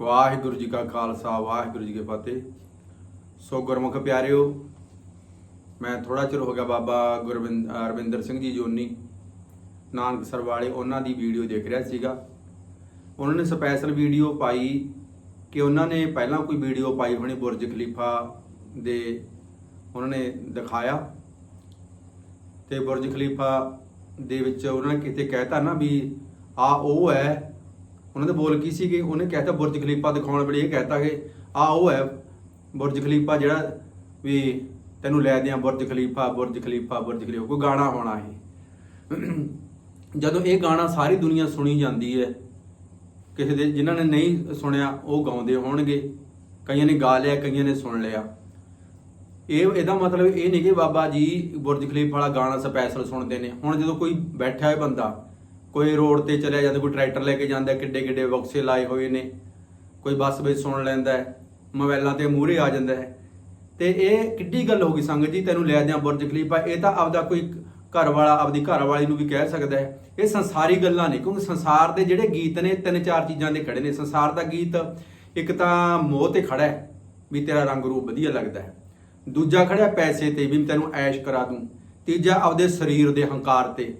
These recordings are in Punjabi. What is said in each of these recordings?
ਵਾਹਿਗੁਰੂ ਜੀ ਕਾ ਖਾਲਸਾ, ਵਾਹਿਗੁਰੂ ਜੀ ਕੀ ਫਤਿਹ। ਸੋ ਗੁਰਮੁਖ ਪਿਆਰਿਓ, ਮੈਂ ਥੋੜਾ ਚਿਰ ਹੋ ਗਿਆ ਬਾਬਾ ਗੁਰਵਿੰਦ ਅਰਵਿੰਦਰ ਸਿੰਘ ਜੀ ਜੋਨੀ ਨਾਨਕਸਰ ਵਾਲੇ ਉਹਨਾਂ ਦੀ ਵੀਡੀਓ ਦੇਖ ਰਿਹਾ ਸੀਗਾ। ਉਹਨਾਂ ਨੇ ਸਪੈਸ਼ਲ ਵੀਡੀਓ ਪਾਈ ਕਿ ਉਹਨਾਂ ਨੇ ਪਹਿਲਾਂ ਕੋਈ ਵੀਡੀਓ ਪਾਈ ਹੋਣੀ ਬੁਰਜ ਖਲੀਫਾ ਦੇ, ਉਹਨਾਂ ਨੇ ਦਿਖਾਇਆ। ਤੇ ਬੁਰਜ ਖਲੀਫਾ ਦੇ ਵਿੱਚ ਉਹਨਾਂ ਨੇ ਕਿਤੇ ਕਹਿਤਾ ਨਾ ਵੀ ਆ ਉਹ ਹੈ ਉਹਨਾਂ ਦੇ ਬੋਲ ਕੀ ਸੀਗੇ? ਉਹਨੇ ਕਹਿਤਾ ਬੁਰਜ ਖਲੀਫਾ ਦਿਖਾਉਣ ਵੇਲੇ ਇਹ ਕਹਿਤਾ ਕਿ ਆ ਉਹ ਹੈ ਬੁਰਜ ਖਲੀਫਾ ਜਿਹੜਾ ਵੀ ਤੈਨੂੰ ਲੈ ਦਿਆਂ Burj Khalifa Burj Khalifa Burj Khalifa. ਕੋਈ ਗਾਣਾ ਹੋਣਾ ਇਹ। ਜਦੋਂ ਇਹ ਗਾਣਾ ਸਾਰੀ ਦੁਨੀਆ ਸੁਣੀ ਜਾਂਦੀ ਹੈ, ਕਿਸੇ ਦੇ ਜਿਨ੍ਹਾਂ ਨੇ ਨਹੀਂ ਸੁਣਿਆ, ਉਹ ਗਾਉਂਦੇ ਹੋਣਗੇ। ਕਈਆਂ ਨੇ ਗਾ ਲਿਆ, ਕਈਆਂ ਨੇ ਸੁਣ ਲਿਆ। ਇਹ, ਇਹਦਾ ਮਤਲਬ ਇਹ ਨਹੀਂ ਕਿ ਬਾਬਾ ਜੀ ਬੁਰਜ ਖਲੀਫਾ ਵਾਲਾ ਗਾਣਾ ਸਪੈਸ਼ਲ ਸੁਣਦੇ ਨੇ। ਹੁਣ ਜਦੋਂ ਕੋਈ ਬੈਠਾ ਹੈ ਬੰਦਾ ਕੋਈ ਰੋਡ ਤੇ ਚਲਿਆ ਜਾਂਦਾ, ਕੋਈ ਟਰੈਕਟਰ ਲੈ ਕੇ ਜਾਂਦਾ ਕਿੱਡੇ ਕਿੱਡੇ ਬਕਸੇ ਲਾਏ ਹੋਏ ਨੇ, ਕੋਈ ਬੱਸ ਵਿੱਚ ਸੁਣ ਲੈਂਦਾ ਹੈ ਮੋਬਾਈਲਾਂ ਤੇ ਮੂਹਰੇ ਆ ਜਾਂਦਾ ਹੈ। ਤੇ ਇਹ ਕਿੱਡੀ ਗੱਲ ਹੋ ਗਈ ਸੰਗਤ ਜੀ, ਤੈਨੂੰ ਲੈ ਦਿਆਂ ਬੁਰਜ ਖਲੀਫਾ, ਇਹ ਤਾਂ ਆਪਦਾ ਕੋਈ ਘਰ ਵਾਲਾ ਆਪਦੀ ਘਰ ਵਾਲੀ ਨੂੰ ਵੀ ਕਹਿ ਸਕਦਾ ਹੈ। ਇਹ ਸੰਸਾਰੀ ਗੱਲਾਂ ਨੇ, ਕਿਉਂਕਿ ਸੰਸਾਰ ਦੇ ਜਿਹੜੇ ਗੀਤ ਨੇ, ਤਿੰਨ ਚਾਰ ਚੀਜ਼ਾਂ ਦੇ ਖੜੇ ਨੇ। ਸੰਸਾਰ ਦਾ ਗੀਤ, ਇੱਕ ਤਾਂ ਮੋਹ ਤੇ ਖੜਾ ਹੈ, ਵੀ ਤੇਰਾ ਰੰਗ ਰੂਪ ਵਧੀਆ ਲੱਗਦਾ ਹੈ। ਦੂਜਾ ਖੜਾ ਪੈਸੇ ਤੇ, ਵੀ ਮੈਂ ਤੈਨੂੰ ਐਸ਼ ਕਰਾ ਦੂੰ। ਤੀਜਾ ਆਪਦੇ ਸਰੀਰ ਦੇ ਹੰਕਾਰ ਤੇ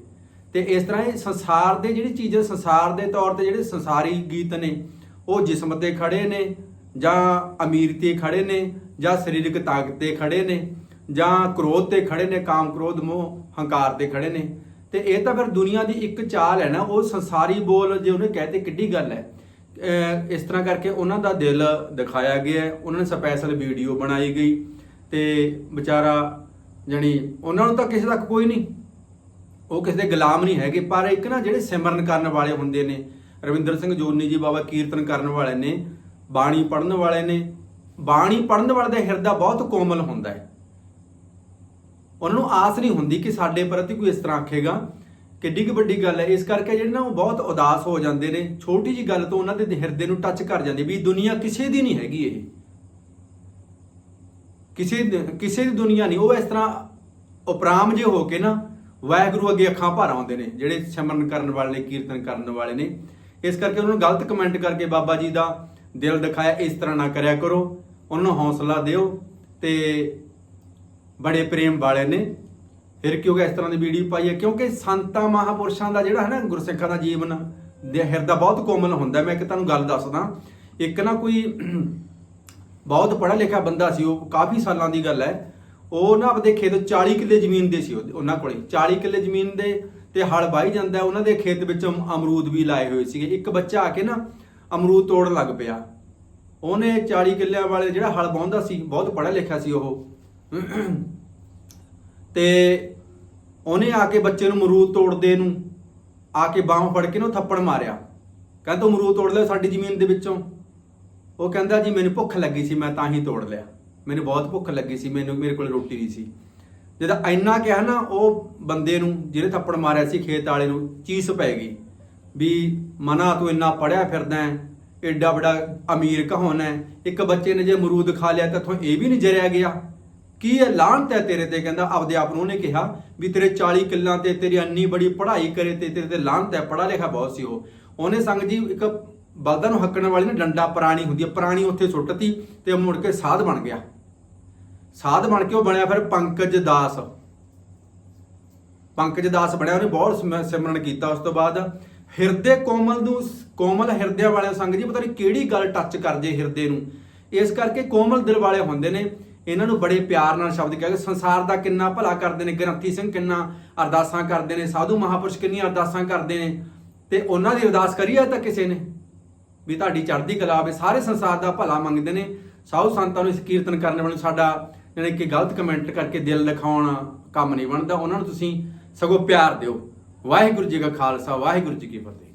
ਤੇ ਇਸ ਤਰ੍ਹਾਂ ਇਹ ਸੰਸਾਰ ਦੇ ਜਿਹੜੀ ਚੀਜ਼ ਸੰਸਾਰ ਦੇ ਤੌਰ ਤੇ ਜਿਹੜੇ ਸੰਸਾਰੀ ਗੀਤ ਨੇ, ਉਹ ਜਿਸਮ ਤੇ ਖੜੇ ਨੇ, ਜਾਂ ਅਮੀਰ ਤੇ ਖੜੇ ਨੇ, ਜਾਂ ਸਰੀਰਕ ਤਾਕਤ ਤੇ ਖੜੇ ਨੇ, ਜਾਂ ਕ੍ਰੋਧ ਤੇ ਖੜੇ ਨੇ, ਕਾਮ, ਕ੍ਰੋਧ, ਮੋਹ, ਹੰਕਾਰ ਤੇ ਖੜੇ ਨੇ। ਤੇ ਇਹ ਤਾਂ ਫਿਰ ਦੁਨੀਆ ਦੀ ਇੱਕ ਚਾਲ ਹੈ ਨਾ, ਉਹ ਸੰਸਾਰੀ ਬੋਲ ਜੇ ਉਹਨੇ ਕਹਤੇ ਕਿੱਡੀ ਗੱਲ ਹੈ। ਇਸ ਤਰ੍ਹਾਂ ਕਰਕੇ ਉਹਨਾਂ ਦਾ ਦਿਲ ਦਿਖਾਇਆ ਗਿਆ ਉਹਨਾਂ ਨੇ ਸਪੈਸ਼ਲ ਵੀਡੀਓ ਬਣਾਈ ਗਈ। ਤੇ ਵਿਚਾਰਾ, ਜਣੀ ਉਹਨਾਂ ਨੂੰ ਤਾਂ ਕਿਸੇ ਤੱਕ ਕੋਈ ਨਹੀਂ ਉਹ ਕਿਸੇ ਦੇ ਗੁਲਾਮ ਨਹੀਂ ਹੈਗੇ, ਪਰ ਇੱਕ ਨਾ ਜਿਹੜੇ ਸਿਮਰਨ ਕਰਨ ਵਾਲੇ ਹੁੰਦੇ ਨੇ, ਰਵਿੰਦਰ ਸਿੰਘ ਜੋਨੀ ਜੀ ਬਾਬਾ ਕੀਰਤਨ ਕਰਨ ਵਾਲੇ ਨੇ, ਬਾਣੀ ਪੜਨ ਵਾਲੇ ਨੇ, ਬਾਣੀ ਪੜਨ ਵਾਲੇ ਦਾ ਹਿਰਦਾ ਬਹੁਤ ਕੋਮਲ ਹੁੰਦਾ ਹੈ। ਉਹਨਾਂ ਨੂੰ ਆਸ ਨਹੀਂ ਹੁੰਦੀ ਕਿ ਸਾਡੇ ਪ੍ਰਤੀ ਕੋਈ ਇਸ ਤਰ੍ਹਾਂ ਆਖੇਗਾ। ਕਿੱਡੀ ਕੁ ਵੱਡੀ ਗੱਲ ਹੈ, ਇਸ ਕਰਕੇ ਜਿਹੜੇ ਨਾ ਉਹ ਬਹੁਤ ਉਦਾਸ ਹੋ ਜਾਂਦੇ ਨੇ, ਛੋਟੀ ਜੀ ਗੱਲ ਤੋਂ ਉਹਨਾਂ ਦੇ ਹਿਰਦੇ ਨੂੰ ਟੱਚ ਕਰ ਜਾਂਦੀ ਵੀ ਦੁਨੀਆ ਕਿਸੇ ਦੀ ਨਹੀਂ ਹੈਗੀ ਇਹ। ਕਿਸੇ ਕਿਸੇ ਦੀ ਦੁਨੀਆ ਨਹੀਂ, ਉਹ ਇਸ ਤਰ੍ਹਾਂ ਉਪਰਾਮ ਜੇ ਹੋ ਕੇ ਨਾ ਵਾਹਿਗੁਰੂ ਅੱਗੇ ਅੱਖਾਂ ਭਰ ਆਉਂਦੇ ਨੇ, ਜਿਹੜੇ ਸਿਮਰਨ ਕਰਨ ਵਾਲੇ ਨੇ ਕੀਰਤਨ ਕਰਨ ਵਾਲੇ ਨੇ। ਇਸ ਕਰਕੇ ਉਹਨਾਂ ਨੂੰ ਗਲਤ ਕਮੈਂਟ ਕਰਕੇ ਬਾਬਾ ਜੀ ਦਾ ਦਿਲ ਦਿਖਾਇਆ, ਇਸ ਤਰ੍ਹਾਂ ਨਾ ਕਰਿਆ ਕਰੋ। ਉਹਨਾਂ ਨੂੰ ਹੌਸਲਾ ਦਿਓ ਤੇ ਬੜੇ ਪ੍ਰੇਮ ਵਾਲੇ ਨੇ। ਫਿਰ ਕਿਉਂਕਿ ਇਸ ਤਰ੍ਹਾਂ ਦੀ ਵੀਡੀਓ ਪਾਈ ਹੈ? ਕਿਉਂਕਿ ਸੰਤਾਂ, ਮਹਾਪੁਰਸ਼ਾਂ ਦਾ ਜਿਹੜਾ ਹੈ ਨਾ ਗੁਰਸਿੱਖਾਂ ਦਾ ਜੀਵਨ, ਦੇ ਹਿਰਦਾ ਬਹੁਤ ਕੋਮਲ ਹੁੰਦਾ ਮੈਂ ਇੱਕ ਤੁਹਾਨੂੰ ਗੱਲ ਦੱਸਦਾ, ਇੱਕ ਨਾ ਕੋਈ ਬਹੁਤ ਪੜ੍ਹਿਆ ਲਿਖਿਆ ਬੰਦਾ ਸੀ, ਉਹ ਕਾਫੀ ਸਾਲਾਂ ਦੀ ਗੱਲ ਹੈ। ਉਹ ਨਾ ਆਪਦੇ ਖੇਤ 40 ਕਿੱਲੇ ਜ਼ਮੀਨ ਦੇ ਸੀ ਉਹਨਾਂ ਕੋਲੇ। 40 ਕਿੱਲੇ ਜ਼ਮੀਨ ਦੇ ਤੇ ਹਲ ਵਾਹੀ ਜਾਂਦਾ। ਉਹਨਾਂ ਦੇ ਖੇਤ ਵਿੱਚ ਅਮਰੂਦ ਵੀ ਲਾਏ ਹੋਏ ਸੀਗੇ। ਇੱਕ ਬੱਚਾ ਆ ਕੇ ਨਾ ਅਮਰੂਦ ਤੋੜਨ ਲੱਗ ਪਿਆ। ਉਹਨੇ 40 ਕਿੱਲਿਆਂ ਵਾਲੇ ਜਿਹੜਾ ਹਲ ਵਾਹੁੰਦਾ ਸੀ, ਬਹੁਤ ਪੜ੍ਹਿਆ ਲਿਖਿਆ ਸੀ ਉਹ। ਤੇ ਉਹਨੇ ਆ ਕੇ ਬੱਚੇ ਨੂੰ ਅਮਰੂਦ ਤੋੜਦੇ ਨੂੰ ਆ ਕੇ ਬਾਹਾਂ ਫੜ ਕੇ ਨੂੰ ਥੱਪੜ ਮਾਰਿਆ। ਕਹਿੰਦਾ, ਤੂੰ ਅਮਰੂਦ ਤੋੜ ਲਿਆ ਸਾਡੀ ਜ਼ਮੀਨ ਦੇ ਵਿੱਚੋਂ? ਉਹ ਕਹਿੰਦਾ, ਜੀ, ਮੈਨੂੰ ਭੁੱਖ ਲੱਗੀ ਸੀ, ਮੈਂ ਤਾਂ ਹੀ ਤੋੜ ਲਿਆ। ਮੈਨੂੰ ਬਹੁਤ ਭੁੱਖ ਲੱਗੀ ਸੀ, ਮੈਨੂੰ, ਮੇਰੇ ਕੋਲ ਰੋਟੀ ਨਹੀਂ ਸੀ। ਜਦੋਂ ਇੰਨਾ ਕਿਹਾ ਨਾ, ਉਹ ਬੰਦੇ ਨੂੰ, ਜਿਹਨੇ ਥੱਪੜ ਮਾਰਿਆ ਸੀ ਖੇਤ ਵਾਲੇ ਨੂੰ, ਚੀਸ ਪੈ ਗਈ ਵੀ ਮਨਾ ਤੂੰ ਇੰਨਾ ਪੜਿਆ ਫਿਰਦਾ ਹੈ, ਏਡਾ ਬੜਾ ਅਮੀਰ ਕਹਾਉਣ ਹੈ, ਇੱਕ ਬੱਚੇ ਨੇ ਜੇ ਅਮਰੂਦ ਖਾ ਲਿਆ ਤਾਂ ਇੱਥੋਂ ਇਹ ਵੀ ਨਹੀਂ ਜਰਿਆ ਗਿਆ। ਕੀ ਇਹ ਲਾਹਨਤ ਹੈ ਤੇਰੇ ਤੇ? ਕਹਿੰਦਾ, ਆਪਦੇ ਆਪ ਨੂੰ ਉਹਨੇ ਕਿਹਾ ਵੀ ਤੇਰੇ 40 ਕਿੱਲਾਂ ਤੇ ਤੇਰੀ ਇੰਨੀ ਬੜੀ ਪੜ੍ਹਾਈ ਕਰੇ ਤੇ ਤੇਰੇ ਤੇ ਲਾਹਨਤ ਹੈ, ਪੜ੍ਹਾ ਲਿਖਾ ਬਹੁਤ ਸੀ ਉਹ। ਉਹਨੇ ਸੰਗ ਜੀ ਇੱਕ ਬਲਦਾਂ ਨੂੰ ਹੱਕਣ ਵਾਲੀ ਨਾ, ਡੰਡਾ ਪ੍ਰਾਣੀ ਹੁੰਦੀ ਹੈ, ਪ੍ਰਾਣੀ ਉੱਥੇ ਸੁੱਟਤੀ ਤੇ ਉਹ ਮੁੜ ਕੇ ਸਾਧ ਬਣ ਗਿਆ। ਸਾਧ ਬਣ ਕੇ ਉਹ ਬਣਿਆ ਫਿਰ ਪੰਕਜ ਦਾਸ। ਪੰਕਜ ਦਾਸ ਬਣਿਆ, ਉਹਨੇ ਬਹੁਤ ਸਿਮਰਨ ਕੀਤਾ ਉਸ ਤੋਂ ਬਾਅਦ। ਹਿਰਦੇ ਕੋਮਲ ਨੂੰ ਕੋਮਲ ਹਿਰਦਿਆਂ ਵਾਲਿਆਂ ਸੰਗ ਜੀ, ਪਤਾ ਨਹੀਂ ਕਿਹੜੀ ਗੱਲ ਟੱਚ ਕਰ ਜੇ ਹਿਰਦੇ ਨੂੰ। ਇਸ ਕਰਕੇ ਕੋਮਲ ਦਿਲ ਵਾਲੇ ਹੁੰਦੇ ਨੇ, ਇਹਨਾਂ ਨੂੰ ਬੜੇ ਪਿਆਰ ਨਾਲ ਸ਼ਬਦ ਕਿਹਾ ਕੇ ਸੰਸਾਰ ਦਾ ਕਿੰਨਾ ਭਲਾ ਕਰਦੇ ਨੇ, ਗ੍ਰੰਥੀ ਸਿੰਘ ਕਿੰਨਾ ਅਰਦਾਸਾਂ ਕਰਦੇ ਨੇ, ਸਾਧੂ ਮਹਾਪੁਰਸ਼ ਕਿੰਨੀਆਂ ਅਰਦਾਸਾਂ ਕਰਦੇ ਨੇ। ਤੇ ਉਹਨਾਂ ਦੀ ਅਰਦਾਸ ਕਰੀ ਹੈ ਤਾਂ ਕਿਸੇ ਨੇ? ਵੀ ਤੁਹਾਡੀ ਚੜ੍ਹਦੀ ਕਲਾ ਆਵੇ ਸਾਰੇ ਸੰਸਾਰ ਦਾ ਭਲਾ ਮੰਗਦੇ ਨੇ। ਸਾਧੂ ਸੰਤਾਂ ਨੂੰ ਇਸ ਕੀਰਤਨ ਕਰਨ ਵਾਲੇ ਨੂੰ ਸਾਡਾ ਜਾਣੀ ਕਿ ਗਲਤ ਕਮੈਂਟ ਕਰਕੇ ਦਿਲ ਦਿਖਾਉਣ ਕੰਮ ਨਹੀਂ ਬਣਦਾ, ਉਹਨਾਂ ਨੂੰ ਤੁਸੀਂ ਸਗੋਂ ਪਿਆਰ ਦਿਓ। ਵਾਹਿਗੁਰੂ ਜੀ ਕਾ ਖਾਲਸਾ, ਵਾਹਿਗੁਰੂ ਜੀ ਕੀ ਫਤਿਹ।